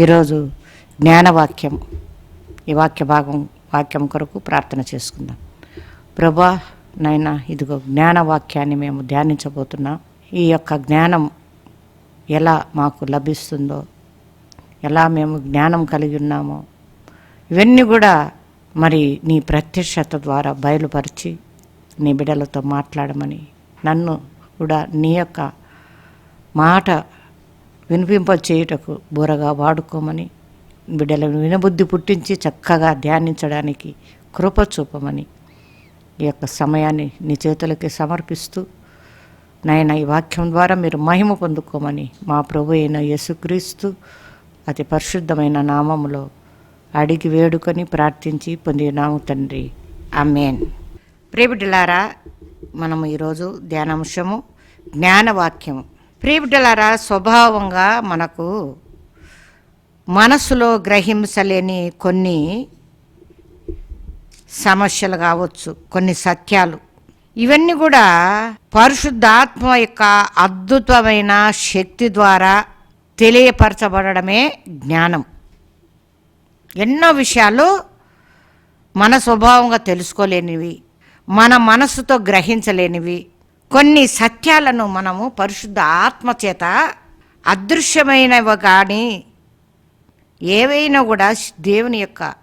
ఈరోజు జ్ఞానవాక్యం ఈ వాక్య భాగం వాక్యం కొరకు ప్రార్థన చేసుకుందాం. ప్రభా నైనా ఇదిగో జ్ఞానవాక్యాన్ని మేము ధ్యానించబోతున్నాం. ఈ యొక్క జ్ఞానం ఎలా మాకు లభిస్తుందో ఎలా మేము జ్ఞానం కలిగి ఉన్నామో ఇవన్నీ కూడా మరి నీ ప్రత్యక్షత ద్వారా బయలుపరిచి నీ బిడ్డలతో మాట్లాడమని నన్ను కూడా నీ యొక్క మాట వినిపింప చేయుటకు బూరగా వాడుకోమని బిడ్డలను వినబుద్ధి పుట్టించి చక్కగా ధ్యానించడానికి కృప చూపమని ఈ యొక్క సమయాన్ని నీ చేతులకి సమర్పిస్తూ నాయన ఈ వాక్యం ద్వారా మీరు మహిమ పొందుకోమని మా ప్రభు అయిన యేసుక్రీస్తు అతి పరిశుద్ధమైన నామములో అడిగి వేడుకొని ప్రార్థించి పొందినాము తండ్రి. అమ్మేన్ ప్రియబిడ్డలారా మనము ఈరోజు ధ్యానాంశము జ్ఞానవాక్యము. ప్రియబిడ్డలారా స్వభావంగా మనకు మనసులో గ్రహించలేని కొన్ని సమస్యలు కావచ్చు కొన్ని సత్యాలు. ఇవన్నీ కూడా పరిశుద్ధాత్మ యొక్క అద్భుతమైన శక్తి ద్వారా తెలియపరచబడమే జ్ఞానం. ఎన్నో విషయాలు మన స్వభావంగా తెలుసుకోలేనివి మన మనసుతో గ్రహించలేనివి కొన్ని సత్యాలను మనము పరిశుద్ధ ఆత్మ చేత అదృశ్యమైనవి కానీ ఏవైనా కూడా దేవుని యొక్క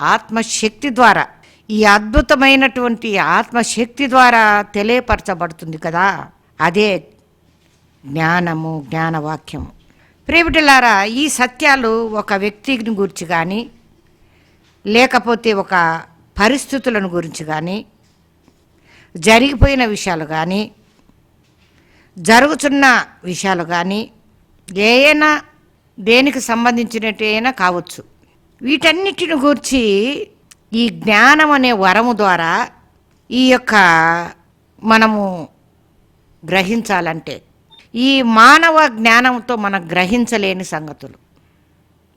ఆత్మశక్తి ద్వారా ఈ అద్భుతమైనటువంటి ఆత్మశక్తి ద్వారా తెలియపరచబడుతుంది కదా. అదే జ్ఞానము జ్ఞానవాక్యము. ప్రేమిటిలారా ఈ సత్యాలు ఒక వ్యక్తిని గురించి కానీ లేకపోతే ఒక పరిస్థితులను గురించి కానీ జరిగిపోయిన విషయాలు కానీ జరుగుతున్న విషయాలు కానీ ఏయైనా దేనికి సంబంధించినట్టైనా కావచ్చు. వీటన్నిటిని గురించి ఈ జ్ఞానం అనే వరము ద్వారా ఈ యొక్క మనము గ్రహించాలంటే ఈ మానవ జ్ఞానంతో మనం గ్రహించలేని సంగతులు.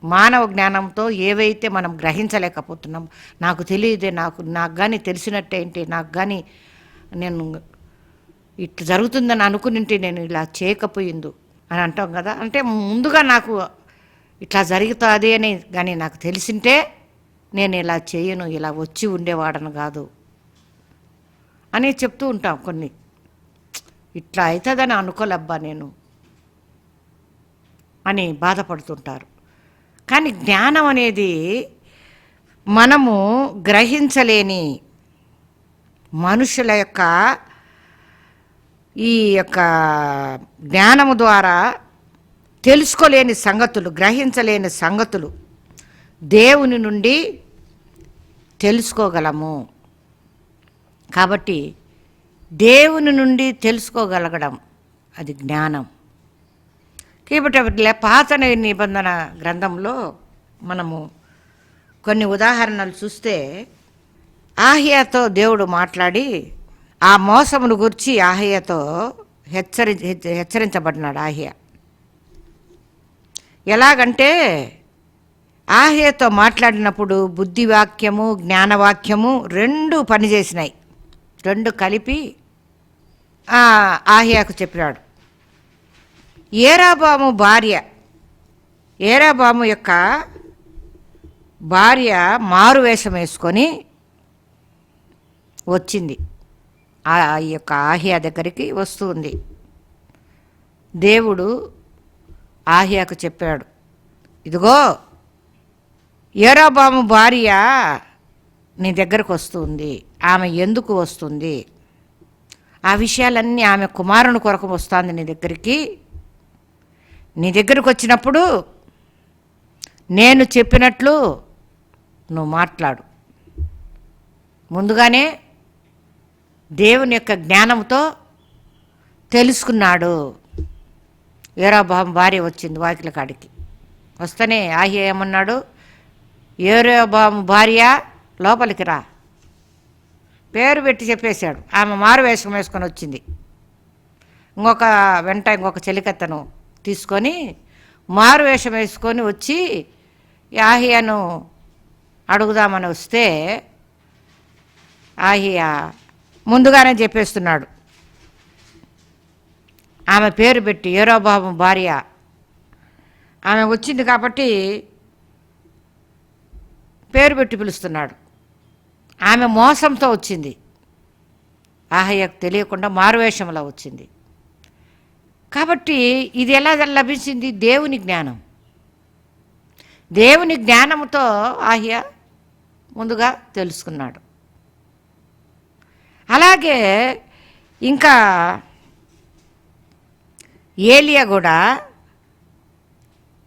మానవ జ్ఞానంతో ఏవైతే మనం గ్రహించలేకపోతున్నాం నాకు తెలియదే నాకు నాకు కానీ తెలిసినట్టేంటి నాకు కానీ నేను ఇట్లా జరుగుతుందని అనుకునింటే నేను ఇలా చేయకపోయిందు అని అంటాం కదా. అంటే ముందుగా నాకు ఇట్లా జరుగుతుంది అని కానీ నాకు తెలిసింటే నేను ఇలా చేయను ఇలా వచ్చి ఉండేవాడను కాదు అని చెప్తూ ఉంటాం కొన్ని. ఇట్లా అవుతుందని అనుకోలేబ్బా నేను అని బాధపడుతుంటారు. కానీ జ్ఞానం అనేది మనము గ్రహించలేని మనుషుల యొక్క ఈ యొక్క జ్ఞానము ద్వారా తెలుసుకోలేని సంగతులు గ్రహించలేని సంగతులు దేవుని నుండి తెలుసుకోగలము. కాబట్టి దేవుని నుండి తెలుసుకోగలగడం అది జ్ఞానం. కాబట్టి పాత నిబంధన గ్రంథంలో మనము కొన్ని ఉదాహరణలు చూస్తే ఆహియాతో దేవుడు మాట్లాడి ఆ మోసమును గురించి ఆహియాతో హెచ్చరి హెచ్చరించబడినాడు ఆహియా. ఎలాగంటే ఆహియాతో మాట్లాడినప్పుడు బుద్ధివాక్యము జ్ఞానవాక్యము రెండు పనిచేసినాయి. రెండు కలిపి ఆ ఆహియాకు చెప్పినాడు. ఏరాబాము భార్య ఏరాబాము యొక్క భార్య మారు వేషం వేసుకొని వచ్చింది. ఆ యొక్క ఆహియా దగ్గరికి వస్తుంది. దేవుడు ఆహియాకు చెప్పాడు ఇదిగో ఏరోబాము భార్య నీ దగ్గరకు వస్తుంది ఆమె ఎందుకు వస్తుంది? ఆ విషయాలన్నీ ఆమె కుమారుని కొరకు వస్తుంది నీ దగ్గరికి. నీ దగ్గరకు వచ్చినప్పుడు నేను చెప్పినట్లు నువ్వు మాట్లాడు. ముందుగానే దేవుని యొక్క జ్ఞానంతో తెలుసుకున్నాడు. ఏరోబాబు భార్య వచ్చింది వాకిల కాడికి. వస్తేనే ఆహ్య ఏమన్నాడు? ఏరోబాం భార్య లోపలికి రా. పేరు పెట్టి చెప్పేశాడు. ఆమె మారు వేషం వేసుకొని వచ్చింది. ఇంకొక వెంట ఇంకొక చెలికత్తను తీసుకొని మారు వేషం వేసుకొని వచ్చి ఆహియను అడుగుదామని వస్తే ఆహియా ముందుగానే చెప్పేస్తున్నాడు. ఆమె పేరు పెట్టి ఏరోబాబు భార్య. ఆమె వచ్చింది కాబట్టి పేరు పెట్టి పిలుస్తున్నాడు. ఆమె మోసంతో వచ్చింది. ఆహయ్యకు తెలియకుండా మారువేషంలో వచ్చింది. కాబట్టి ఇది ఎలా లభించింది? దేవుని జ్ఞానం. దేవుని జ్ఞానంతో ఆహ్య ముందుగా తెలుసుకున్నాడు. అలాగే ఇంకా ఏలియా కూడా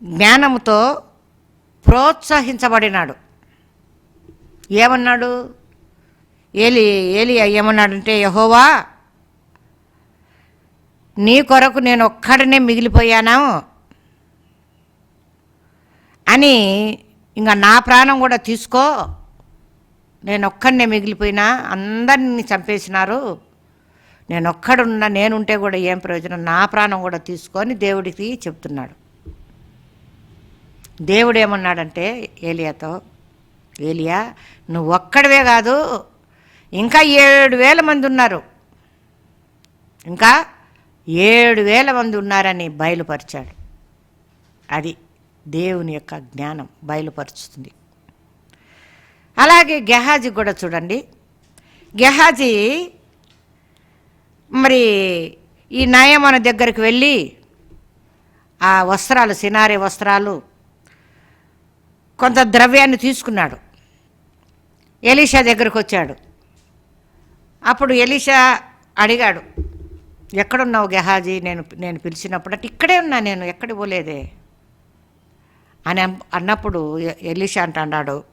జ్ఞానముతో ప్రోత్సహించబడినాడు. ఏమన్నాడు? ఏలి ఏలియా ఏమన్నాడంటే యహోవా నీ కొరకు నేను ఒక్కడనే మిగిలిపోయాను? అని ఇంకా నా ప్రాణం కూడా తీసుకో. నేను ఒక్కడనే మిగిలిపోయినా అందరిని చంపేసినారు. నేను ఒక్కడున్నా నేనుంటే కూడా ఏం ప్రయోజనం? నా ప్రాణం కూడా తీసుకొని దేవుడికి చెప్తున్నాడు. దేవుడు ఏమన్నాడంటే ఏలియాతో ఏలియా నువ్వు ఒక్కడివే కాదు ఇంకా ఏడు వేల మంది ఉన్నారు. ఇంకా ఏడు వేల మంది ఉన్నారని బయలుపరిచాడు. అది దేవుని యొక్క జ్ఞానం బయలుపరుచుతుంది అలాగే గెహాజీ కూడా చూడండి. గెహాజీ మరి ఈ నయమన దగ్గరికి వెళ్ళి ఆ వస్త్రాలు సినారే వస్త్రాలు కొంత ద్రవ్యాన్ని తీసుకున్నాడు. ఎలీషా దగ్గరకు వచ్చాడు. అప్పుడు ఎలీషా అడిగాడు ఎక్కడున్నావు గెహాజీ? నేను నేను పిలిచినప్పుడు అంటే ఇక్కడే ఉన్నా నేను ఎక్కడికి పోలేదే? అని అన్నప్పుడు ఎలీషా ఎలీషా అంటున్నాడు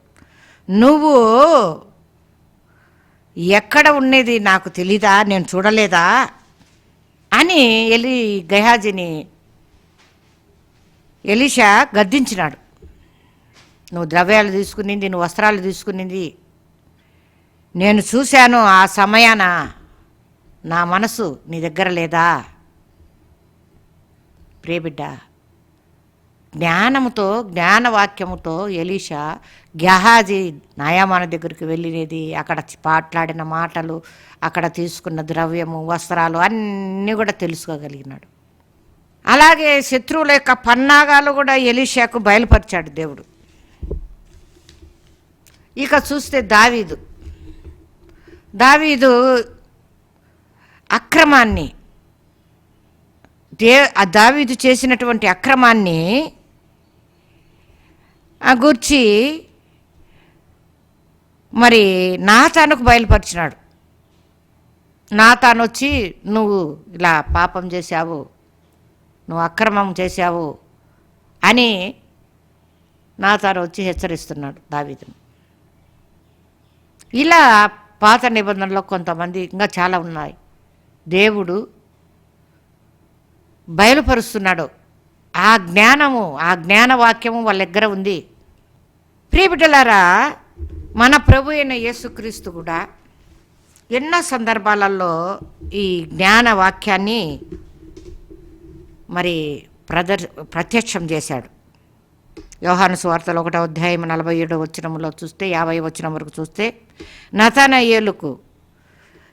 నువ్వు ఎక్కడ ఉండేది నాకు తెలీదా? నేను చూడలేదా? అని ఎలి గహాజిని ఎలీషా గద్దించినాడు. నువ్వు ద్రవ్యాలు తీసుకునింది నువ్వు వస్త్రాలు తీసుకునింది. నేను చూశాను ఆ సమయాన నా మనసు నీ దగ్గర లేదా? ప్రియబిడ్డ జ్ఞానముతో జ్ఞానవాక్యముతో ఎలీషా గెహాజీ నాయామాన దగ్గరికి వెళ్ళినది. అక్కడ పాట్లాడిన మాటలు అక్కడ తీసుకున్న ద్రవ్యము వస్త్రాలు అన్నీ కూడా తెలుసుకోగలిగినాడు. అలాగే శత్రువుల యొక్క పన్నాగాలు కూడా ఎలీషాకు బయలుపరిచాడు దేవుడు. ఇక చూస్తే దావీదు. దావీదు అక్రమాన్ని దే ఆ దావీదు చేసినటువంటి అక్రమాన్ని ఆ గూర్చి మరి నా తానుకు బయలుపరిచినాడు. నాతాను వచ్చి నువ్వు ఇలా పాపం చేశావు నువ్వు అక్రమం చేశావు అని నా తాను వచ్చి హెచ్చరిస్తున్నాడు దావీదును. ఇలా పాత నిబంధనలో కొంతమంది ఇంకా చాలా ఉన్నాయి. దేవుడు బయలుపరుస్తున్నాడు. ఆ జ్ఞానము ఆ జ్ఞానవాక్యము వాళ్ళ దగ్గర ఉంది. ప్రియబిడ్డలారా మన ప్రభు అయిన యేసుక్రీస్తు కూడా ఎన్నో సందర్భాలలో ఈ జ్ఞాన వాక్యాన్ని మరి ప్రదర్ ప్రత్యక్షం చేశాడు. యోహాను సువార్తలో ఒకటో అధ్యాయం నలభై ఏడో వచనంలో చూస్తే యాభై వచనం వరకు చూస్తే నతానయేలుకు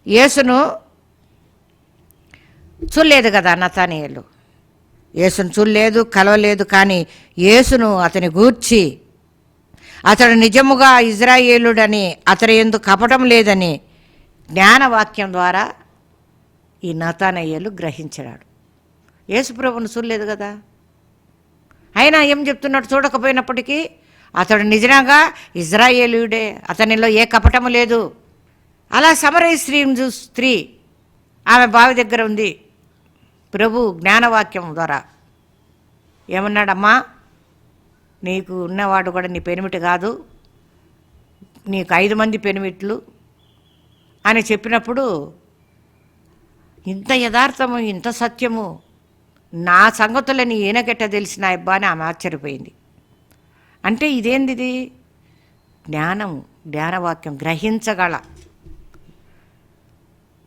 యేసును చూడలేదు కదా నతానయేలు. యేసును చూడలేదు కలవలేదు కానీ యేసును అతని గూర్చి అతడు నిజముగా ఇజ్రాయేలుడని అతని ఎందు కపటం లేదని జ్ఞానవాక్యం ద్వారా ఈ నతానయ్యలు గ్రహించాడు యేసుప్రభును చూడలేదు కదా? అయినా ఏం చెప్తున్నాడు చూడకపోయినప్పటికీ అతడు నిజంగా ఇజ్రాయేలుడే అతనిలో ఏ కపటము లేదు. అలా సమరయ స్త్రీని చూ స్త్రీ ఆమె బావి దగ్గర ఉంది. ప్రభు జ్ఞానవాక్యం ద్వారా ఏమన్నాడమ్మా? నీకు ఉన్నవాడు కూడా నీ పెనిమిటి కాదు. నీకు ఐదు మంది పెనిమిట్లు అని చెప్పినప్పుడు ఇంత యథార్థము ఇంత సత్యము నా సంగతులని ఈయనకెట్ట తెలిసిన అబ్బా అని ఆమె ఆశ్చర్యపోయింది. అంటే ఇదేంది జ్ఞానం జ్ఞానవాక్యం గ్రహించగల.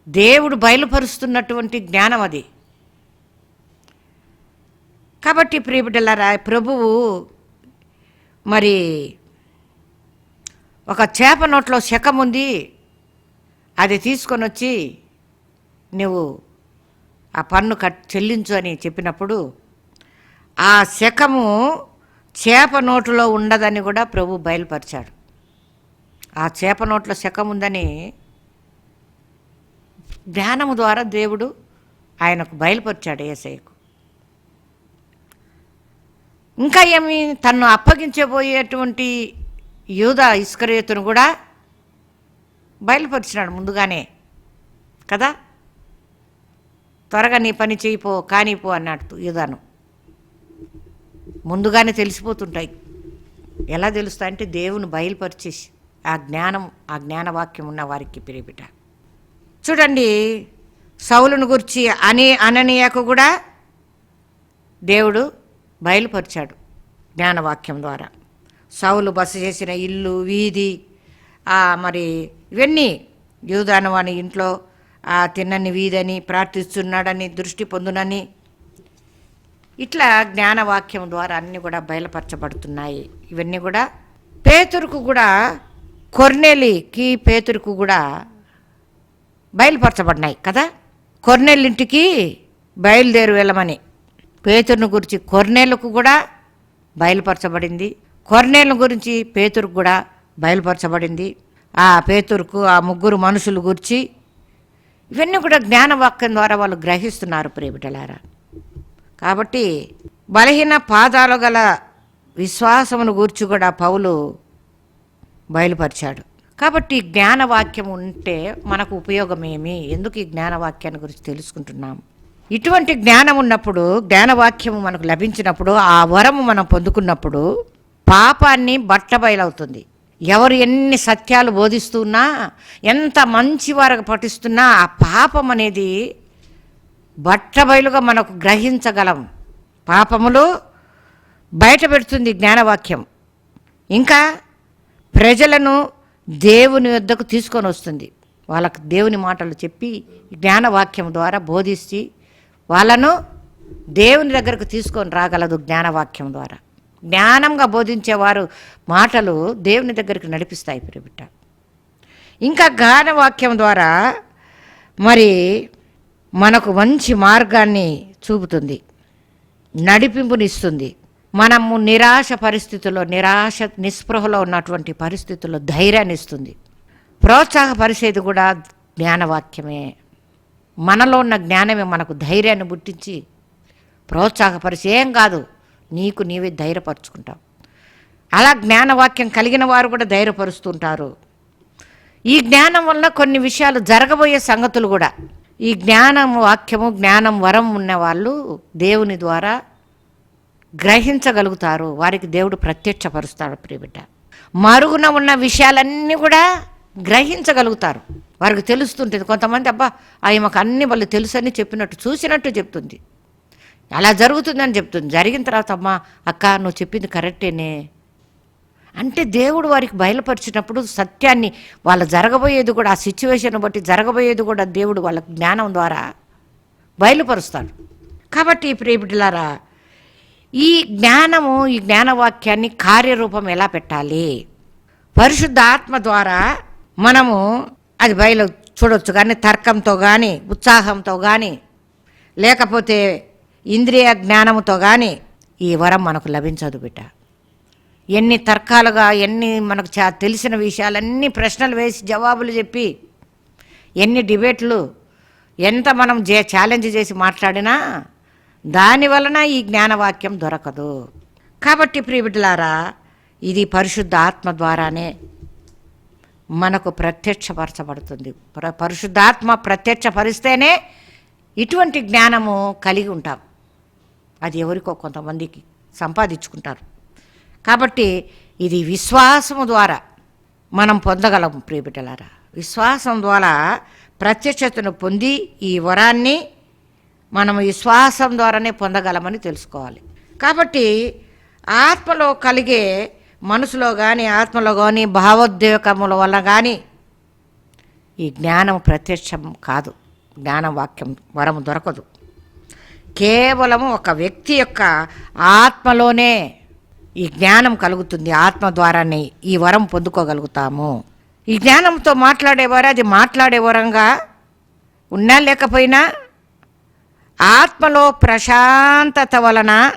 దేవుడు బయలుపరుస్తున్నటువంటి జ్ఞానం అది. కాబట్టి ప్రియబిడ్డలారా ప్రభువు మరి ఒక చేప నోట్లో శకం ఉంది అది తీసుకొని వచ్చి నువ్వు ఆ పన్ను కట్ చెల్లించు అని చెప్పినప్పుడు ఆ శకము చేప నోటులో ఉండదని కూడా ప్రభు బయలుపరిచాడు. ఆ చేప నోట్లో శకం ఉందని జ్ఞానము ద్వారా దేవుడు ఆయనకు బయలుపరిచాడు ఏసైకు ఇంకా ఏమి తను అప్పగించబోయేటువంటి యూద ఇస్కరేతును కూడా బయలుపరిచినాడు ముందుగానే కదా? త్వరగా నీ పని చేయిపో కానిపో అన్నాడు యూదాను. ముందుగానే తెలిసిపోతుంటాయి. ఎలా తెలుస్తాయంటే దేవుని బయలుపరిచేసి ఆ జ్ఞానం ఆ జ్ఞానవాక్యం ఉన్న వారికి పిరిపిట. చూడండి సౌలును గురించి అని అననీయకు కూడా దేవుడు బయలుపరిచాడు జ్ఞానవాక్యం ద్వారా. సౌలు బస చేసిన ఇల్లు వీధి మరి ఇవన్నీ యూదానవాని ఇంట్లో తిన్నని వీధని ప్రార్థిస్తున్నాడని దృష్టి పొందునని ఇట్లా జ్ఞానవాక్యం ద్వారా అన్నీ కూడా బయలుపరచబడుతున్నాయి. ఇవన్నీ కూడా పేతురుకు కూడా కొర్నెలికి పేతురుకు కూడా బయలుపరచబడినాయి కదా? కొర్నేలింటికి బయలుదేరి వెళ్ళమని. పేతురును గురించి కొర్నేలకు కూడా బయలుపరచబడింది. కొర్నేలు గురించి పేతురుకు కూడా బయలుపరచబడింది. ఆ పేతురుకు ఆ ముగ్గురు మనుషుల గురించి ఇవన్నీ కూడా జ్ఞానవాక్యం ద్వారా వాళ్ళు గ్రహిస్తున్నారు ప్రేమిటలారా కాబట్టి బలహీన పాదాలు గల విశ్వాసమును గూర్చి కూడా పౌలు బయలుపరిచాడు. కాబట్టి జ్ఞానవాక్యం ఉంటే మనకు ఉపయోగమేమి? ఎందుకు ఈ జ్ఞానవాక్యాన్ని గురించి తెలుసుకుంటున్నాం? ఇటువంటి జ్ఞానం ఉన్నప్పుడు జ్ఞానవాక్యము మనకు లభించినప్పుడు ఆ వరము మనం పొందుకున్నప్పుడు పాపాన్ని బట్టబయలవుతుంది ఎవరు ఎన్ని సత్యాలు బోధిస్తున్నా ఎంత మంచి వారికి పఠిస్తున్నా ఆ పాపం అనేది బట్టబయలుగా మనకు గ్రహించగలం. పాపములు బయట పెడుతుంది జ్ఞానవాక్యం. ఇంకా ప్రజలను దేవుని వద్దకు తీసుకొని వస్తుంది. వాళ్ళకు దేవుని మాటలు చెప్పి జ్ఞానవాక్యం ద్వారా బోధించి వాళ్ళను దేవుని దగ్గరకు తీసుకొని రాగలదు జ్ఞానవాక్యం ద్వారా. జ్ఞానంగా బోధించేవారు మాటలు దేవుని దగ్గరికి నడిపిస్తాయి పిరిబిట్ట ఇంకా జ్ఞానవాక్యం ద్వారా మరి మనకు మంచి మార్గాన్ని చూపుతుంది. నడిపింపునిస్తుంది. మనము నిరాశ పరిస్థితుల్లో నిరాశ నిస్పృహలో ఉన్నటువంటి పరిస్థితుల్లో ధైర్యాన్ని ఇస్తుంది ప్రోత్సాహపరిచేది కూడా జ్ఞానవాక్యమే. మనలో ఉన్న జ్ఞానమే మనకు ధైర్యాన్ని పుట్టించి ప్రోత్సాహపరిచి ఏం కాదు. నీకు నీవే ధైర్యపరుచుకుంటావు. అలా జ్ఞానవాక్యం కలిగిన వారు కూడా ధైర్యపరుస్తుంటారు. ఈ జ్ఞానం వల్ల కొన్ని విషయాలు జరగబోయే సంగతులు కూడా. ఈ జ్ఞానం వాక్యము జ్ఞానం వరం ఉన్నవాళ్ళు దేవుని ద్వారా గ్రహించగలుగుతారు. వారికి దేవుడు ప్రత్యక్షపరుస్తాడు ప్రియబిడ్డ మరుగున ఉన్న విషయాలన్నీ కూడా గ్రహించగలుగుతారు. వారికి తెలుస్తుంటుంది. కొంతమంది అబ్బా ఆమెకు అన్ని వాళ్ళు తెలుసని చెప్పినట్టు చూసినట్టు చెప్తుంది. అలా జరుగుతుందని చెప్తుంది. జరిగిన తర్వాత అమ్మా అక్క నువ్వు చెప్పింది కరెక్టేనే. అంటే దేవుడు వారికి బయలుపరిచినప్పుడు సత్యాన్ని వాళ్ళ జరగబోయేది కూడా ఆ సిచ్యువేషన్ బట్టి జరగబోయేది కూడా దేవుడు వాళ్ళ జ్ఞానం ద్వారా బయలుపరుస్తాడు. కాబట్టి ప్రేమిటిలారా ఈ జ్ఞానము ఈ జ్ఞానవాక్యాన్ని కార్యరూపం ఎలా పెట్టాలి? పరిశుద్ధ ఆత్మ ద్వారా మనము అది బయలు చూడొచ్చు కానీ తర్కంతో కానీ ఉత్సాహంతో కానీ లేకపోతే ఇంద్రియ జ్ఞానముతో కానీ ఈ వరం మనకు లభించదు బిడ్డ. ఎన్ని తర్కాలుగా ఎన్ని మనకు చా తెలిసిన విషయాలన్నీ ప్రశ్నలు వేసి జవాబులు చెప్పి ఎన్ని డిబేట్లు ఎంత మనం జే ఛాలెంజ్ చేసి మాట్లాడినా దాని వలన ఈ జ్ఞానవాక్యం దొరకదు. కాబట్టి ప్రియబిడ్డలారా ఇది పరిశుద్ధ ఆత్మ ద్వారానే మనకు ప్రత్యక్షపరచబడుతుంది. ప్ర పరిశుద్ధాత్మ ప్రత్యక్షపరిస్తేనే ఇటువంటి జ్ఞానము కలిగి ఉంటాం అది ఎవరికో కొంతమందికి సంపాదించుకుంటారు. కాబట్టి ఇది విశ్వాసము ద్వారా మనం పొందగలం ప్రియబిడ్డలారా విశ్వాసం ద్వారా ప్రత్యక్షతను పొంది ఈ వరాన్ని మనం విశ్వాసం ద్వారానే పొందగలమని తెలుసుకోవాలి. కాబట్టి ఆత్మలో కలిగే మనసులో కానీ ఆత్మలో కానీ భావోద్వేగముల వల్ల కానీ ఈ జ్ఞానం ప్రత్యక్షం కాదు. జ్ఞానం వాక్యం వరం దొరకదు. కేవలము ఒక వ్యక్తి యొక్క ఆత్మలోనే ఈ జ్ఞానం కలుగుతుంది. ఆత్మ ద్వారానే ఈ వరం పొందుకోగలుగుతాము. ఈ జ్ఞానంతో మాట్లాడేవారు అది మాట్లాడే వరంగా ఉన్నా లేకపోయినా ఆత్మలో ప్రశాంతత వలన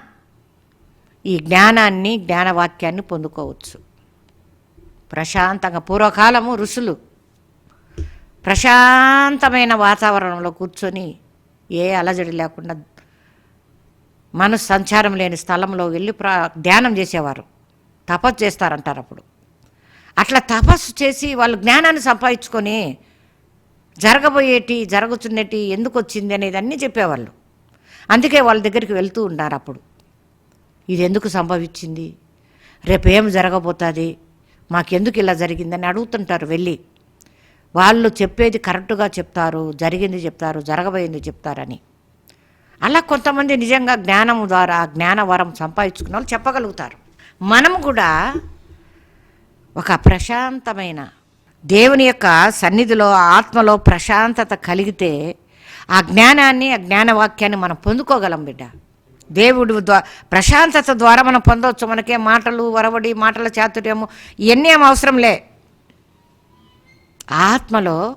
ఈ జ్ఞానాన్ని జ్ఞానవాక్యాన్ని పొందుకోవచ్చు. ప్రశాంతంగా పూర్వకాలము ఋషులు ప్రశాంతమైన వాతావరణంలో కూర్చొని ఏ అలజడి లేకుండా మనసు సంచారం లేని స్థలంలో వెళ్ళి ప్రా ధ్యానం చేసేవారు. తపస్సు చేస్తారంటారు అప్పుడు. అట్లా తపస్సు చేసి వాళ్ళు జ్ఞానాన్ని సంపాదించుకొని జరగబోయేటి జరుగుతున్నటి ఎందుకు వచ్చింది అనేది అన్నీ చెప్పేవాళ్ళు. అందుకే వాళ్ళ దగ్గరికి వెళ్తూ ఉన్నారు అప్పుడు. ఇది ఎందుకు సంభవించింది? రేపు ఏం జరగబోతుంది? మాకెందుకు ఇలా జరిగిందని అడుగుతుంటారు వెళ్ళి. వాళ్ళు చెప్పేది కరెక్ట్గా చెప్తారు జరిగింది చెప్తారు జరగబోయింది చెప్తారని. అలా కొంతమంది నిజంగా జ్ఞానం ద్వారా జ్ఞానవరం సంపాదించుకున్న వాళ్ళు చెప్పగలుగుతారు. మనం కూడా ఒక ప్రశాంతమైన దేవుని యొక్క సన్నిధిలో ఆత్మలో ప్రశాంతత కలిగితే ఆ జ్ఞానాన్ని ఆ జ్ఞానవాక్యాన్ని మనం పొందుకోగలం బిడ్డ. దేవుడు ప్రశాంతత ద్వారా మనం పొందవచ్చు. మనకే మాటలు వరవడి మాటల చాతుర్యము ఇవన్నీ ఏం అవసరం లే. ఆత్మలో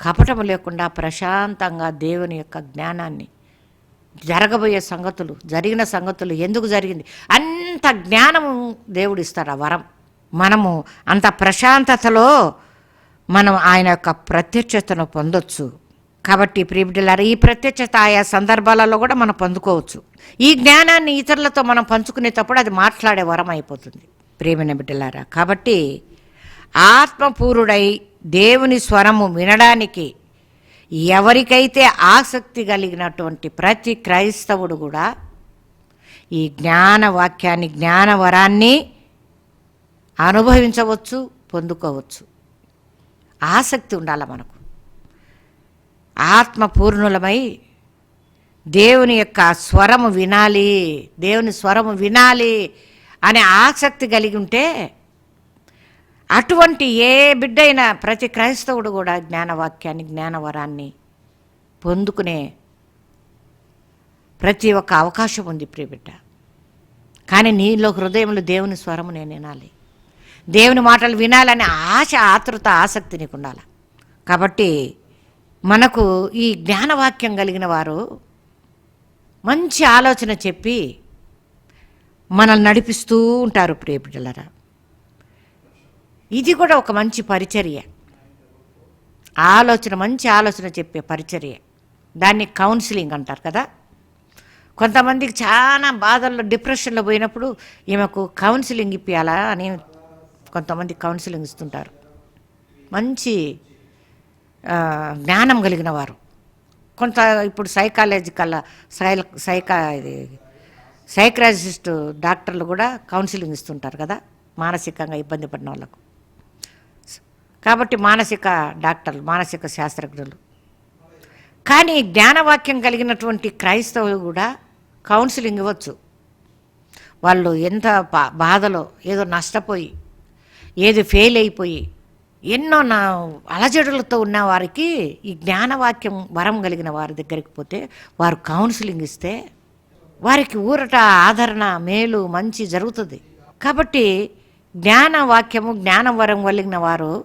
కపటము లేకుండా ప్రశాంతంగా దేవుని యొక్క జ్ఞానాన్ని జరగబోయే సంగతులు జరిగిన సంగతులు ఎందుకు జరిగింది? అంత జ్ఞానము దేవుడు ఇస్తాడు ఆ వరం. మనము అంత ప్రశాంతతలో మనం ఆయన యొక్క ప్రత్యక్షతను పొందొచ్చు. కాబట్టి ప్రియబిడ్డలారా ఈ ప్రత్యక్షత ఆయా సందర్భాలలో కూడా మనం పొందుకోవచ్చు. ఈ జ్ఞానాన్ని ఇతరులతో మనం పంచుకునేటప్పుడు అది మాట్లాడే వరం అయిపోతుంది. ప్రేమిన బిడ్డలారా కాబట్టి ఆత్మపూరుడై దేవుని స్వరము వినడానికి ఎవరికైతే ఆసక్తి కలిగినటువంటి ప్రతి క్రైస్తవుడు కూడా ఈ జ్ఞాన వాక్యాన్ని జ్ఞానవరాన్ని అనుభవించవచ్చు పొందుకోవచ్చు. ఆసక్తి ఉండాలి మనకు. ఆత్మపూర్ణులమై దేవుని యొక్క స్వరము వినాలి దేవుని స్వరము వినాలి అనే ఆసక్తి కలిగి ఉంటే అటువంటి ఏ బిడ్డైనా ప్రతి క్రైస్తవుడు కూడా జ్ఞానవాక్యాన్ని జ్ఞానవరాన్ని పొందుకునే ప్రతి ఒక్క అవకాశం ఉంది ప్రియబిడ్డ కానీ నీలో హృదయంలో దేవుని స్వరము నేను వినాలి. దేవుని మాటలు వినాలనే ఆశ ఆతృత ఆసక్తి నీకు ఉండాలి కాబట్టి మనకు ఈ జ్ఞానవాక్యం కలిగిన వారు మంచి ఆలోచన చెప్పి మనల్ని నడిపిస్తూ ఉంటారు ప్రియపిల్లరా ఇది కూడా ఒక మంచి పరిచర్య. ఆలోచన మంచి ఆలోచన చెప్పే పరిచర్య. దాన్ని కౌన్సిలింగ్ అంటారు కదా. కొంతమందికి చాలా బాధల్లో డిప్రెషన్లో పోయినప్పుడు ఈమెకు కౌన్సిలింగ్ ఇప్పియాలా అని కొంతమంది కౌన్సిలింగ్ ఇస్తుంటారు. మంచి జ్ఞానం కలిగిన వారు. కొంత ఇప్పుడు సైకాలజికల్ సై సైకా ఇది డాక్టర్లు కూడా కౌన్సిలింగ్ ఇస్తుంటారు కదా మానసికంగా ఇబ్బంది పడిన వాళ్ళకు. కాబట్టి మానసిక డాక్టర్లు మానసిక శాస్త్రజ్ఞులు. కానీ జ్ఞానవాక్యం కలిగినటువంటి క్రైస్తవులు కూడా కౌన్సిలింగ్ ఇవ్వచ్చు. వాళ్ళు ఎంత బా బాధలో ఏదో నష్టపోయి ఏది ఫెయిల్ అయిపోయి ఎన్నో నా అలజడులతో ఉన్న వారికి ఈ జ్ఞానవాక్యం వరం కలిగిన వారి దగ్గరికి పోతే వారు కౌన్సిలింగ్ ఇస్తే వారికి ఊరట ఆదరణ మేలు మంచి జరుగుతుంది. కాబట్టి జ్ఞానవాక్యము జ్ఞానవరం కలిగిన వారు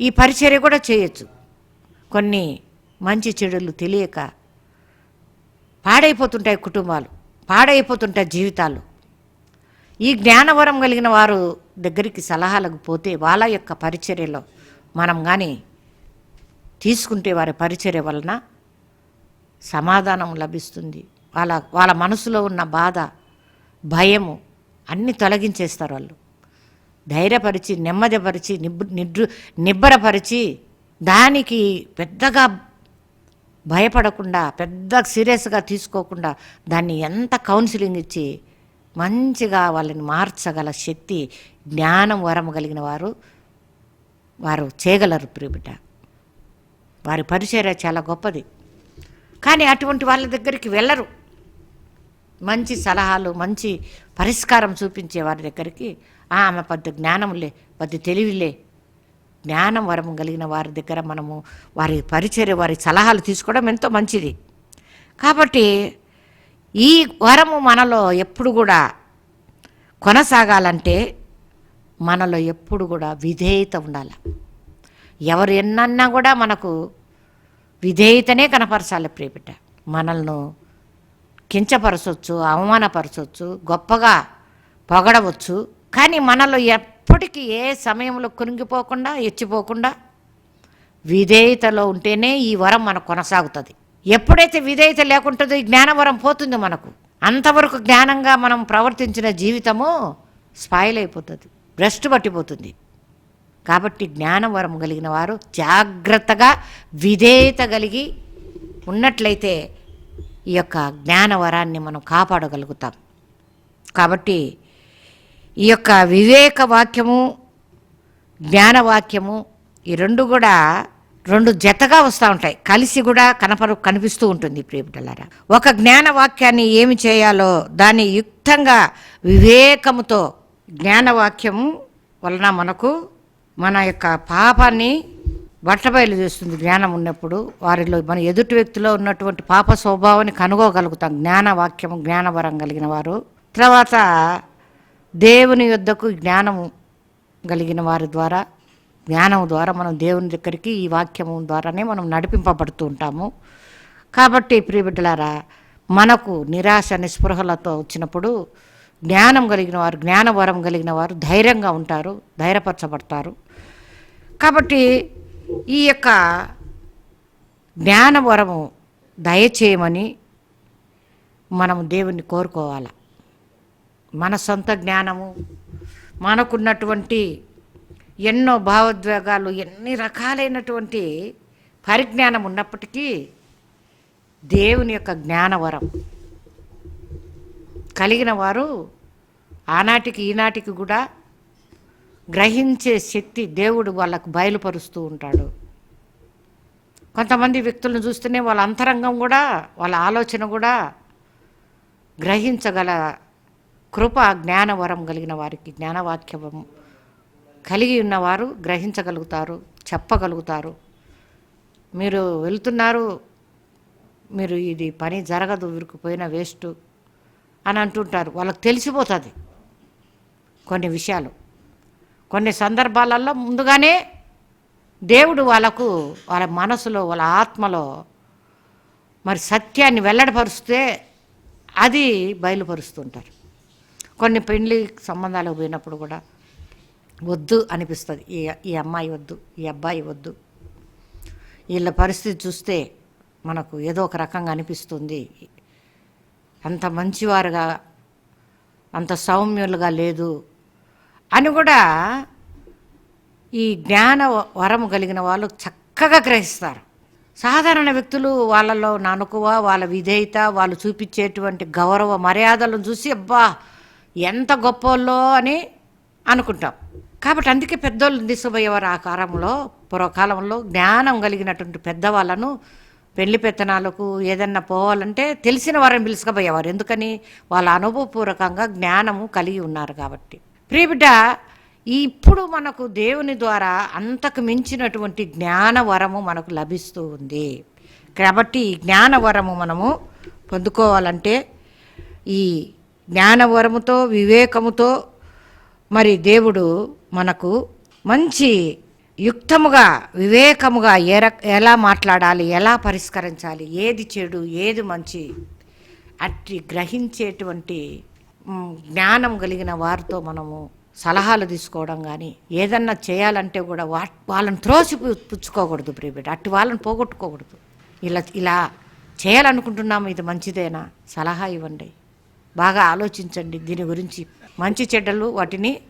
ఈ పరిచర్య కూడా చేయొచ్చు. కొన్ని మంచి చెడులు తెలియక పాడైపోతుంటాయి కుటుంబాలు పాడైపోతుంటాయి జీవితాలు. ఈ జ్ఞానవరం కలిగిన వారు దగ్గరికి సలహాలకు పోతే వాళ్ళ యొక్క పరిచర్యలో మనం కానీ తీసుకుంటే వారి పరిచర్య వలన సమాధానం లభిస్తుంది. వాళ్ళ వాళ్ళ మనసులో ఉన్న బాధ భయము అన్నీ తొలగించేస్తారు వాళ్ళు. ధైర్యపరిచి నెమ్మదిపరిచి నిబ్ నిడ్రు నిబ్బరపరిచి దానికి పెద్దగా భయపడకుండా పెద్ద సీరియస్గా తీసుకోకుండా దాన్ని ఎంత కౌన్సిలింగ్ ఇచ్చి మంచిగా వాళ్ళని మార్చగల శక్తి జ్ఞానం వరము కలిగిన వారు వారు చేయగలరు ప్రియబిడ్డ. వారి పరిచర్య చాలా గొప్పది. కానీ అటువంటి వాళ్ళ దగ్గరికి వెళ్ళరు. మంచి సలహాలు మంచి పరిష్కారం చూపించే వారి దగ్గరికి ఆమె పెద్ద జ్ఞానంలే పెద్ద తెలివిలే జ్ఞానం వరం కలిగిన వారి దగ్గర మనము వారి పరిచర్య వారి సలహాలు తీసుకోవడం ఎంతో మంచిది. కాబట్టి ఈ వరము మనలో ఎప్పుడు కూడా కొనసాగాలంటే మనలో ఎప్పుడు కూడా విధేయత ఉండాలి. ఎవరు ఎన్నన్నా కూడా మనకు విధేయతనే కనపరచాలి ప్రియబిడ్డ. మనల్ని కించపరచవచ్చు అవమానపరచవచ్చు గొప్పగా పొగడవచ్చు. కానీ మనలో ఎప్పటికీ ఏ సమయంలో కురింగిపోకుండా ఎచ్చిపోకుండా విధేయతలో ఉంటేనే ఈ వరం మనకు కొనసాగుతుంది. ఎప్పుడైతే విధేయత లేకుంటుందో ఈ జ్ఞానవరం పోతుంది మనకు. అంతవరకు జ్ఞానంగా మనం ప్రవర్తించిన జీవితము స్పాయిల్ అయిపోతుంది భ్రష్టు పట్టిపోతుంది. కాబట్టి జ్ఞానవరం కలిగిన వారు జాగ్రత్తగా విధేయత కలిగి ఉన్నట్లయితే ఈ యొక్క జ్ఞానవరాన్ని మనం కాపాడగలుగుతాం. కాబట్టి ఈ యొక్క వివేక వాక్యము జ్ఞానవాక్యము ఈ రెండు కూడా రెండు జతగా వస్తూ ఉంటాయి. కలిసి కూడా కనపరు కనిపిస్తూ ఉంటుంది ప్రియబిడ్డలారా ఒక జ్ఞానవాక్యాన్ని ఏమి చేయాలో దాన్ని యుక్తంగా వివేకముతో జ్ఞానవాక్యము వలన మనకు మన యొక్క పాపాన్ని బట్టబయలు చేస్తుంది జ్ఞానం ఉన్నప్పుడు. వారిలో మన ఎదుటి వ్యక్తిలో ఉన్నటువంటి పాప స్వభావాన్ని కనుగోగలుగుతాం జ్ఞానవాక్యము జ్ఞానవరం కలిగిన వారు. తర్వాత దేవుని యొద్దకు జ్ఞానము కలిగిన వారి ద్వారా జ్ఞానం ద్వారా మనం దేవుని దగ్గరికి ఈ వాక్యము ద్వారానే మనం నడిపింపబడుతూ ఉంటాము. కాబట్టి ప్రియబిడ్డలారా మనకు నిరాశ నిస్పృహలతో వచ్చినప్పుడు జ్ఞానం కలిగిన వారు జ్ఞానవరం కలిగిన వారు ధైర్యంగా ఉంటారు ధైర్యపరచబడతారు. కాబట్టి ఈ యొక్క జ్ఞానవరము దయచేయమని మనం దేవుణ్ణి కోరుకోవాలి. మన సొంత జ్ఞానము మనకున్నటువంటి ఎన్నో భావోద్వేగాలు ఎన్ని రకాలైనటువంటి పరిజ్ఞానం ఉన్నప్పటికీ దేవుని యొక్క జ్ఞానవరం కలిగిన వారు ఆనాటికి ఈనాటికి కూడా గ్రహించే శక్తి దేవుడు వాళ్ళకు బయలుపరుస్తూ ఉంటాడు. కొంతమంది వ్యక్తులను చూస్తేనే వాళ్ళ అంతరంగం కూడా వాళ్ళ ఆలోచన కూడా గ్రహించగల కృప జ్ఞానవరం కలిగిన వారికి జ్ఞానవాక్యం కలిగి ఉన్నవారు గ్రహించగలుగుతారు చెప్పగలుగుతారు. మీరు వెళ్తున్నారు మీరు ఇది పని జరగదు విరుకుపోయిన వేస్ట్ అని అంటుంటారు. వాళ్ళకి తెలిసిపోతుంది. కొన్ని విషయాలు. కొన్ని సందర్భాలలో ముందుగానే దేవుడు వాళ్ళకు వాళ్ళ మనసులో వాళ్ళ ఆత్మలో మరి సత్యాన్ని వెల్లడిపరుస్తే అది బయలుపరుస్తుంటారు. కొన్ని పెళ్ళి సంబంధాలకు పోయినప్పుడు కూడా వద్దు అనిపిస్తుంది. ఈ ఈ అమ్మాయి వద్దు ఈ అబ్బాయి వద్దు. వీళ్ళ పరిస్థితి చూస్తే మనకు ఏదో ఒక రకంగా అనిపిస్తుంది. అంత మంచివారుగా అంత సౌమ్యులుగా లేదు. అని కూడా ఈ జ్ఞాన వరము కలిగిన వాళ్ళు చక్కగా గ్రహిస్తారు. సాధారణ వ్యక్తులు వాళ్ళలో నానుకువ వాళ్ళ విధేయత వాళ్ళు చూపించేటువంటి గౌరవ మర్యాదలను చూసి అబ్బా ఎంత గొప్పోళ్ళో అని అనుకుంటాం. కాబట్టి అందుకే పెద్దోళ్ళు తీసుకుపోయేవారు ఆ కాలంలో పూర్వకాలంలో జ్ఞానం కలిగినటువంటి పెద్దవాళ్ళను పెళ్ళి పెత్తనాలకు ఏదన్నా పోవాలంటే తెలిసిన వారిని పిలుచుకుపోయేవారు. ఎందుకని? వాళ్ళ అనుభవపూర్వకంగా జ్ఞానము కలిగి ఉన్నారు కాబట్టి. ప్రియబిడ్డ ఇప్పుడు మనకు దేవుని ద్వారా అంతకు మించినటువంటి జ్ఞానవరము మనకు లభిస్తూ ఉంది. కాబట్టి ఈ జ్ఞానవరము మనము పొందుకోవాలంటే ఈ జ్ఞానవరముతో వివేకముతో మరి దేవుడు మనకు మంచి యుక్తముగా వివేకముగా ఏ ఎలా మాట్లాడాలి ఎలా పరిష్కరించాలి ఏది చెడు ఏది మంచి అట్టి గ్రహించేటువంటి జ్ఞానం కలిగిన వారితో మనము సలహాలు తీసుకోవడం కానీ ఏదన్నా చేయాలంటే కూడా వా వాళ్ళని త్రోసి పుచ్చుకోకూడదు ప్రియబిడ్డ అట్టి వాళ్ళని పోగొట్టుకోకూడదు. ఇలా ఇలా చేయాలనుకుంటున్నాము ఇది మంచిదేనా? సలహా ఇవ్వండి. బాగా ఆలోచించండి. దీని గురించి మంచి చెడ్డలు వాటిని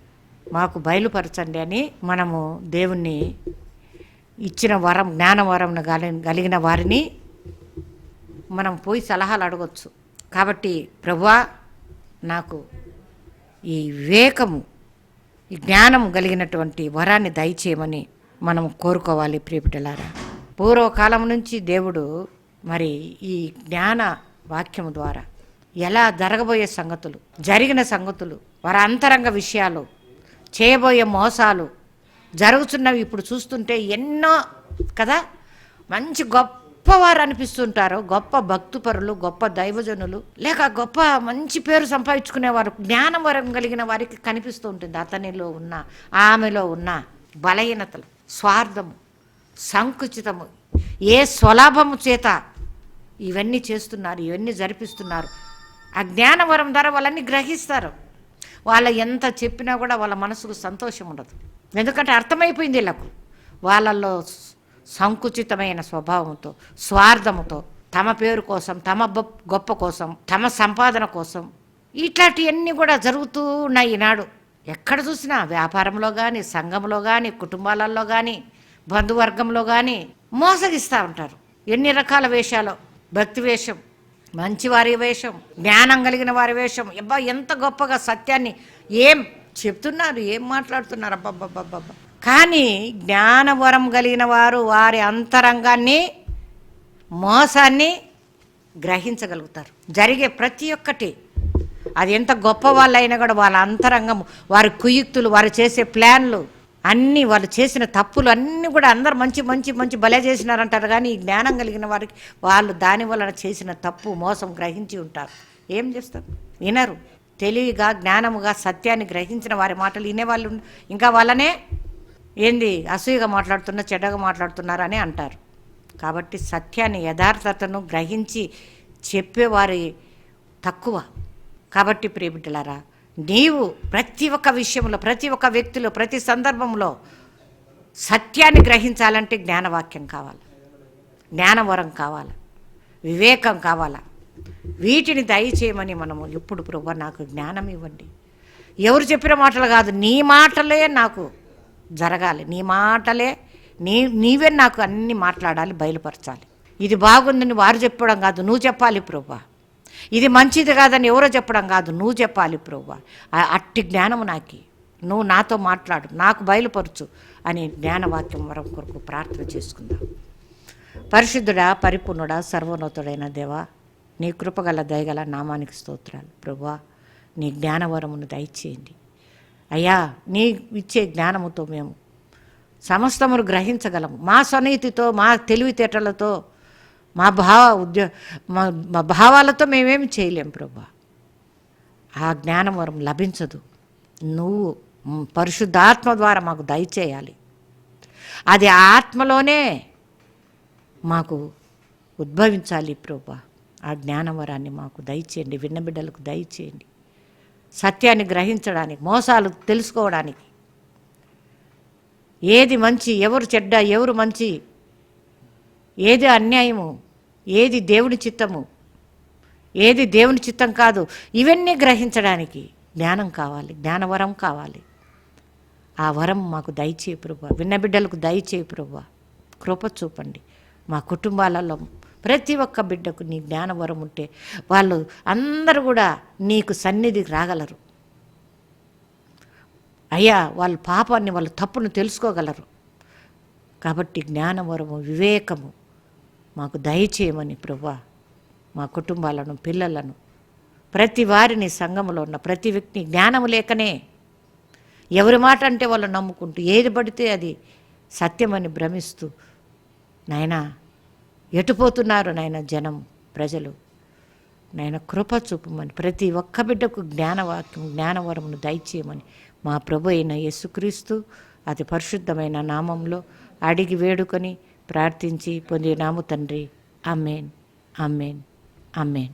మాకు బయలుపరచండి అని మనము దేవుణ్ణి ఇచ్చిన వరం జ్ఞాన వరం కలిగిన వారిని మనం పోయి సలహాలు అడగచ్చు. కాబట్టి ప్రభువా నాకు ఈ వివేకము ఈ జ్ఞానం కలిగినటువంటి వరాన్ని దయచేయమని మనం కోరుకోవాలి ప్రియపిటలారా పూర్వకాలం నుంచి దేవుడు మరి ఈ జ్ఞాన వాక్యము ద్వారా ఎలా జరగబోయే సంగతులు జరిగిన సంగతులు వారి అంతరంగ విషయాలు చేయబోయే మోసాలు జరుగుతున్నవి ఇప్పుడు చూస్తుంటే ఎన్నో కదా? మంచి గొప్ప గొప్పవారు అనిపిస్తుంటారు గొప్ప భక్తుపరులు గొప్ప దైవజనులు లేక గొప్ప మంచి పేరు సంపాదించుకునేవారు జ్ఞానం వరం కలిగిన వారికి కనిపిస్తూ ఉంటుంది అతనిలో ఉన్న ఆమెలో ఉన్న బలహీనతలు స్వార్థము సంకుచితము ఏ స్వలాభము చేత ఇవన్నీ చేస్తున్నారు ఇవన్నీ జరిపిస్తున్నారు. ఆ జ్ఞానవరం ద్వారా వాళ్ళని గ్రహిస్తారు. వాళ్ళ ఎంత చెప్పినా కూడా వాళ్ళ మనసుకు సంతోషం ఉండదు. ఎందుకంటే అర్థమైపోయింది వీళ్ళకు. వాళ్ళల్లో సంకుచితమైన స్వభావంతో స్వార్థముతో తమ పేరు కోసం తమ గొప్ప కోసం తమ సంపాదన కోసం ఇట్లాంటివన్నీ కూడా జరుగుతూ ఉన్నాయి ఈనాడు. ఎక్కడ చూసినా వ్యాపారంలో కానీ సంఘంలో కానీ కుటుంబాలలో కానీ బంధువర్గంలో కానీ మోసగిస్తూ ఉంటారు. ఎన్ని రకాల వేషాలు? భక్తి వేషం మంచి వారి వేషం జ్ఞానం కలిగిన వారి వేషం. అబ్బా ఎంత గొప్పగా సత్యాన్ని ఏం చెప్తున్నారు ఏం మాట్లాడుతున్నారు? అబ్బాబ్బాబ్బాబ్బా కానీ జ్ఞానవరం కలిగిన వారు వారి అంతరంగాన్ని మోసాన్ని గ్రహించగలుగుతారు. జరిగే ప్రతి ఒక్కటి. అది ఎంత గొప్ప వాళ్ళైనా కూడా వాళ్ళ అంతరంగం వారి కుయుక్తులు వారు చేసే ప్లాన్లు అన్నీ వాళ్ళు చేసిన తప్పులు అన్నీ కూడా అందరు మంచి మంచి మంచి భలే చేసినారంటారు. కానీ ఈ జ్ఞానం కలిగిన వారికి వాళ్ళు దాని వలన చేసిన తప్పు మోసం గ్రహించి ఉంటారు. ఏం చేస్తారు? వినరు. తెలివిగా జ్ఞానముగా సత్యాన్ని గ్రహించిన వారి మాటలు వినేవాళ్ళు ఇంకా వాళ్ళనే ఏంది? అసూయగా మాట్లాడుతున్నా చెడ్డగా మాట్లాడుతున్నారని అంటారు. కాబట్టి సత్యాన్ని యథార్థతను గ్రహించి చెప్పేవారి తక్కువ. కాబట్టి ప్రియబిడ్డలారా నీవు ప్రతి ఒక్క విషయంలో ప్రతి ఒక్క వ్యక్తిలో ప్రతి సందర్భంలో సత్యాన్ని గ్రహించాలంటే జ్ఞానవాక్యం కావాలి. జ్ఞానవరం కావాలి. వివేకం కావాలా? వీటిని దయచేయమని మనము ఎప్పుడు ప్రభు నాకు జ్ఞానం ఇవ్వండి. ఎవరు చెప్పిన మాటలు కాదు నీ మాటలే నాకు జరగాలి. నీ మాటలే నీ నీవే నాకు అన్ని మాట్లాడాలి బయలుపరచాలి. ఇది బాగుందని వారు చెప్పడం కాదు నువ్వు చెప్పాలి ప్రభా ఇది మంచిది కాదని ఎవరో చెప్పడం కాదు నువ్వు చెప్పాలి ప్రభా అట్టి జ్ఞానము నాకి. నువ్వు నాతో మాట్లాడు నాకు బయలుపరచు అని జ్ఞానవాక్యం వరం కొరకు ప్రార్థన చేసుకుందాం. పరిశుద్ధుడా పరిపూర్ణుడా సర్వోన్నతుడైన దేవా నీ కృపగల దయగల నామానికి స్తోత్రాలు. ప్రభా నీ జ్ఞానవరమును దయచేయండి. అయ్యా నీ ఇచ్చే జ్ఞానముతో మేము సమస్తమును గ్రహించగలము. మా స్వనీతితో మా తెలివితేటలతో మా భావ ఉద్యో మా భావాలతో మేమేమి చేయలేం ప్రభా. ఆ జ్ఞానవరం లభించదు. నువ్వు పరిశుద్ధాత్మ ద్వారా మాకు దయచేయాలి అది ఆత్మలోనే మాకు ఉద్భవించాలి ప్రభా. ఆ జ్ఞానవరాన్ని మాకు దయచేయండి. విన్న బిడ్డలకు దయచేయండి. సత్యాన్ని గ్రహించడానికి మోసాలు తెలుసుకోవడానికి. ఏది మంచి ఎవరు చెడ్డ ఎవరు మంచి ఏది అన్యాయము ఏది దేవుని చిత్తము ఏది దేవుని చిత్తం కాదు ఇవన్నీ గ్రహించడానికి జ్ఞానం కావాలి జ్ఞానవరం కావాలి. ఆ వరం మాకు దయచేయి ప్రభు విన్న బిడ్డలకు దయచేయి ప్రభా కృప చూపండి. మా కుటుంబాలలో ప్రతి ఒక్క బిడ్డకు నీ జ్ఞానవరం ఉంటే వాళ్ళు అందరూ కూడా నీకు సన్నిధికి రాగలరు. అయ్యా వాళ్ళ పాపాన్ని వాళ్ళ తప్పును తెలుసుకోగలరు. కాబట్టి జ్ఞానవరము వివేకము మాకు దయచేయమని ప్రభా మా కుటుంబాలను పిల్లలను ప్రతి వారిని సంఘములో ఉన్న ప్రతి వ్యక్తిని జ్ఞానము లేకనే ఎవరి మాట అంటే వాళ్ళు నమ్ముకుంటూ ఏది పడితే అది సత్యమని భ్రమిస్తూ నాయనా ఎటుపోతున్నారు నాయన జనం ప్రజలు? నాయన కృప చూపమని ప్రతి ఒక్క బిడ్డకు జ్ఞానవాక్యం జ్ఞానవరమును దయచేయమని మా ప్రభు అయిన యేసుక్రీస్తు అతి పరిశుద్ధమైన నామంలో అడిగి వేడుకొని ప్రార్థించి పొందినాము తండ్రి. అమ్మేన్ అమ్మేన్ అమ్మేన్